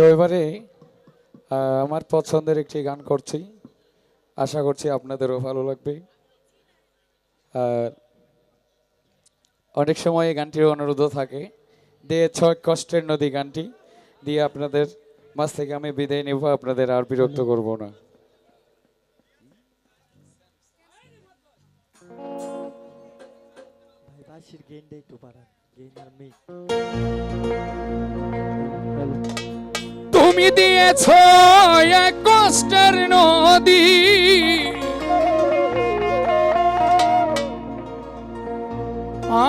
তো এবারে আমার পছন্দের একটি গান করছি। আশা করছি আপনাদেরও ভালো লাগবে। আর অনেক সময় এই গানটির অনুরোধও থাকে। দিয়ে ছয় কষ্টের নদী গানটি দিয়ে আপনাদের মাঝ থেকে আমি বিদায় নেব, আপনাদের আর বিরক্ত করব না। গেইনটা একটু মিক তুমি দিয়েছ এক কষ্টের নদী।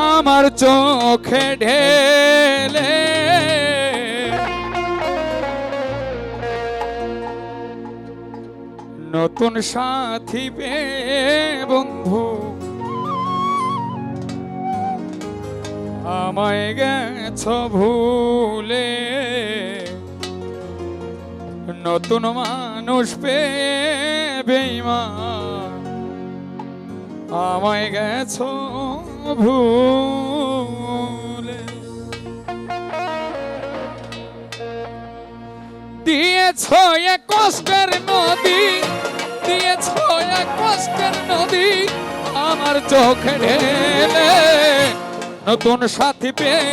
আমার চোখে ঢেলে। নতুন সাথী পেয়ে বন্ধু, আমায় গেছ ভুলে। নতুন মানুষ বেইমান আমায় গেছ ভুলে। দিয়েছ এক কষ্টের নদী, দিয়েছ এক কষ্টের নদী আমার চোখে ঢেলে। নতুন সাথী পেয়ে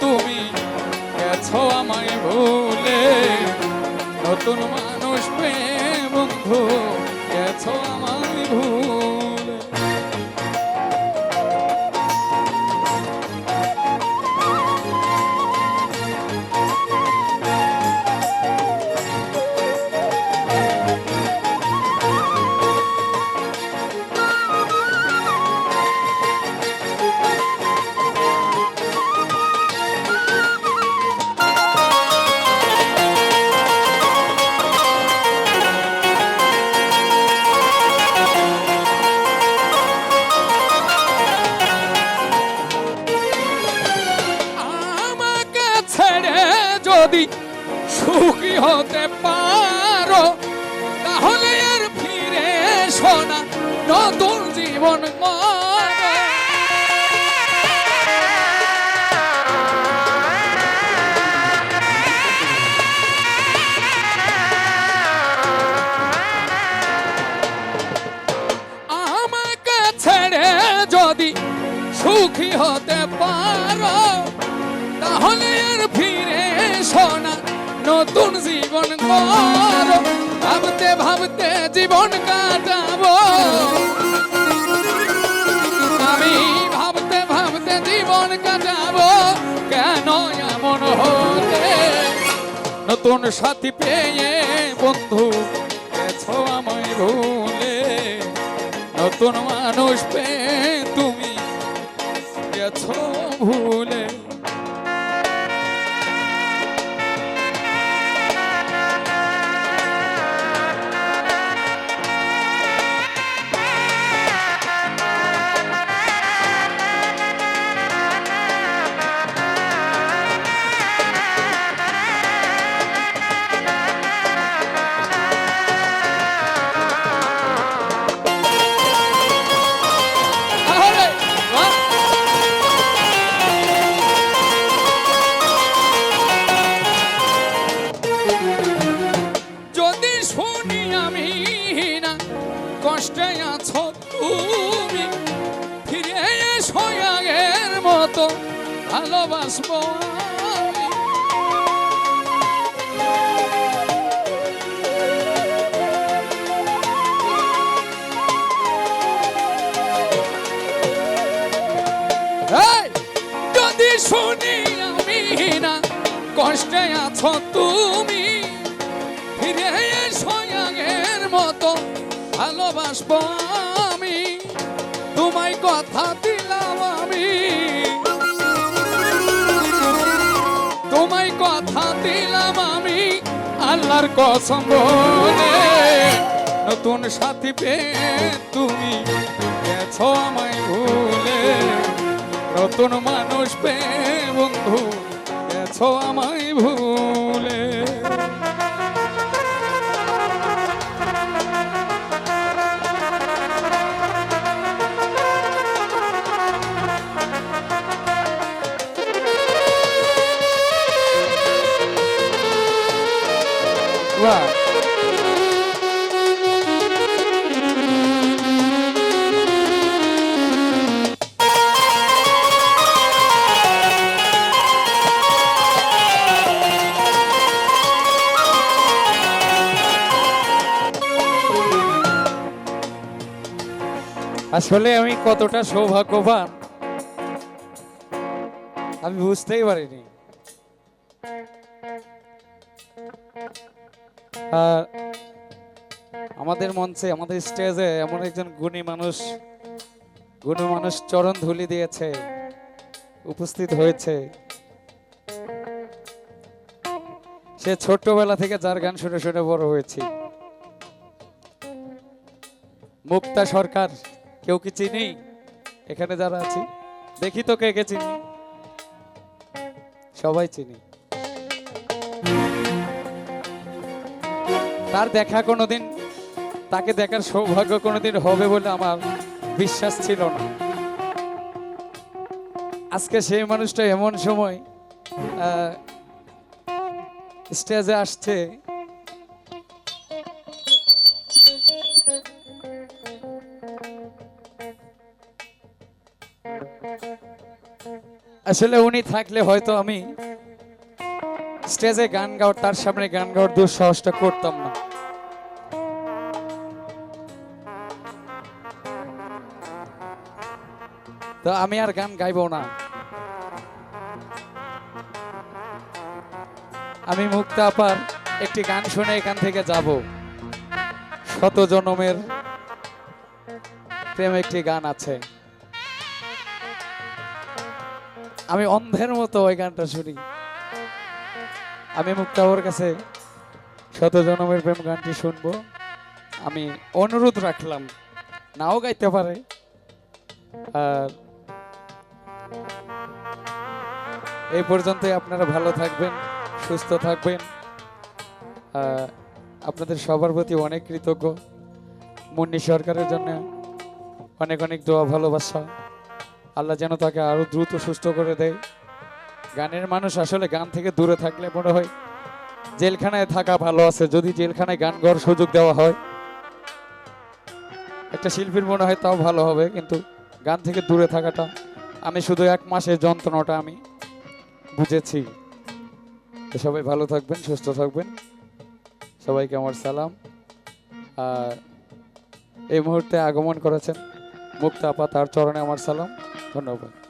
তুমি গেছো আমায় ভুলে। নতুন মানুষ পেয়ে বন্ধু। সুখী হতে পারো, তাহলে আর ফিরে শোনা নতুন জীবন আমাকে ছেড়ে যদি সুখী হতে পারো, তাহলে আর ফিরে নতুন জীবন করো। ভাবতে ভাবতে জীবন কাটাবো। আমি ভাবতে ভাবতে জীবন কাটাবো। কেন এমন হলে? নতুন সাথী পেয়ে বন্ধু গেছো আমায় ভুলে। নতুন মানুষ পেয়ে তুমি গেছো ভুলে। কষ্টে আছো তুমি। ফিরে এসো আগের মতো ভালোবাসবো যদি শুনি আমি না, কষ্টে আছো তুমি। ভালোবাসবো আমি। তোমায় কথা দিলাম আমি। তোমায় কথা দিলাম আমি। আল্লাহর কসম বলে নতুন সাথী পেয়ে তুমি গেছো আমায় ভুলে। নতুন মানুষ পেয়ে বন্ধু গেছো আমায় ভুলে। বাহ আসলে আমি কতটা সৌভাগ্যবান আমি বুঝতেই পারিনি। আর আমাদের মঞ্চে, আমাদের স্টেজে এমন একজন গুণী মানুষ গুণী মানুষ চরণ ধুলি দিয়েছে, উপস্থিত হয়েছে। সে ছোট্টবেলা থেকে যার গান শুনে শুনে বড় হয়েছি। মুক্তা সরকার, কেউ কি চিনি? এখানে যারা আছি, দেখি তো কে কে চিনি। সবাই চিনি। তার দেখা কোনোদিন, তাকে দেখার সৌভাগ্য কোনোদিন হবে বলে আমার বিশ্বাস ছিল না। আজকে সেই মানুষটা এমন সময় স্টেজে আসছে। আসলে উনি থাকলে হয়তো আমি স্টেজে গান গাওয়ার, তার সামনে গান গাওয়ার দুঃসাহসটা করতাম না। তো আমি আর গান গাইবো না। আমি মুক্তা আপার একটি গান শুনে এখান থেকে যাব। শত জনমের প্রেম একটি গান আছে। আমি অন্ধের মতো ওই গানটা শুনি। আমি মুক্তাবর কাছে শত জনমের প্রেম গানটি শুনব। আমি অনুরোধ রাখলাম, নাও গাইতে পারে। আর এই পর্যন্তই আপনারা ভালো থাকবেন, সুস্থ থাকবেন। আপনাদের সবার প্রতি অনেক কৃতজ্ঞ। মুন্নি সরকারের জন্য অনেক অনেক দোয়া, ভালোবাসা। আল্লাহ যেন তাকে আরও দ্রুত সুস্থ করে দেয়। গানের মানুষ আসলে গান থেকে দূরে থাকলে মনে হয় জেলখানায় থাকা ভালো আছে। যদি জেলখানায় গান গাওয়ার সুযোগ দেওয়া হয়, একটা শিল্পীর মনে হয় তাও ভালো হবে, কিন্তু গান থেকে দূরে থাকাটা আমি শুধু এক মাসের যন্ত্রণাটা আমি বুঝেছি। সবাই ভালো থাকবেন, সুস্থ থাকবেন। সবাইকে আমার সালাম। আর এই মুহূর্তে আগমন করেছেন মুক্তা আপা, তার চরণে আমার সালাম। ধন্যবাদ।